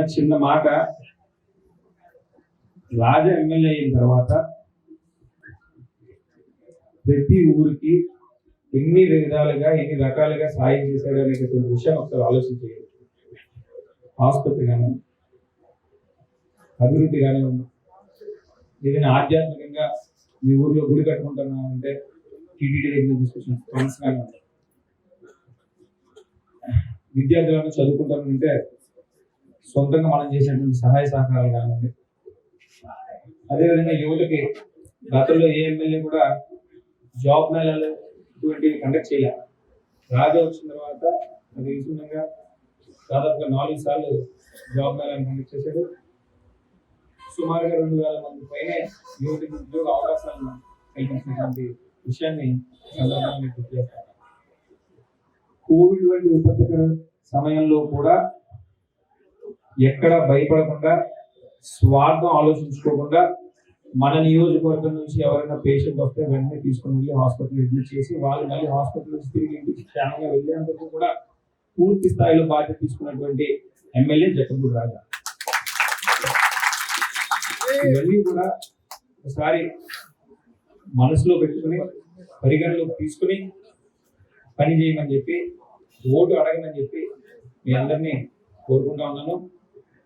అన్న చిన్న మాట. రాజ ఎమ్మెల్యే అయిన తర్వాత ప్రతి ఊరికి ఎన్ని విధాలుగా ఎన్ని రకాలుగా సాయం చేశాడు అనేటటువంటి విషయం ఒకసారి ఆలోచించేది ఆసుపత్రి కానీ అభివృద్ధి కానీ ఏదైనా ఆధ్యాత్మికంగా మీ ఊర్లో గుడి కట్టుకుంటున్నా అంటే టీటీడీ దగ్గర తీసుకొచ్చిన ఫండ్స్ కానీ విద్యార్థులను చదువుకుంటానంటే సొంతంగా మనం చేసినటువంటి సహాయ సహకారాలు కానివ్వండి. అదేవిధంగా యువతకి గతంలో ఏ ఎమ్మెల్యే కూడా జాబ్ మేళాలు ఇటువంటివి కండక్ట్ చేయాలి. రాజా వచ్చిన తర్వాత అది విధంగా దాదాపుగా నాలుగు సార్లు జాబ్ మేళాలు కండక్ట్ చేశాడు. సుమారుగా రెండు వేల మంది పైన యువతకి ఉద్యోగ అవకాశాలను కల్పించినటువంటి విషయాన్ని ఈ సందర్భంగా గుర్తు చేస్తాను కోవిడ్ వంటి విపత్తుకర సమయంలో కూడా ఎక్కడ భయపడకుండా స్వార్థం ఆలోచించుకోకుండా మన నియోజకవర్గం నుంచి ఎవరైనా పేషెంట్ వస్తే వెంటనే తీసుకుని వెళ్ళి హాస్పిటల్ అడ్మిట్ చేసి వాళ్ళు మళ్ళీ హాస్పిటల్ నుంచి తిరిగి ఇంటికి క్షేమంగా వెళ్ళేందుకు కూడా పూర్తి స్థాయిలో బాధ్యత తీసుకున్నటువంటి ఎమ్మెల్యే జక్కపూడి రాజా ఇవన్నీ కూడా ఒకసారి మనసులో పెట్టుకుని పరిగణలోకి తీసుకుని పని చేయమని చెప్పి ఓటు అడగమని చెప్పి మీ అందరినీ కోరుకుంటా ఉన్నాను.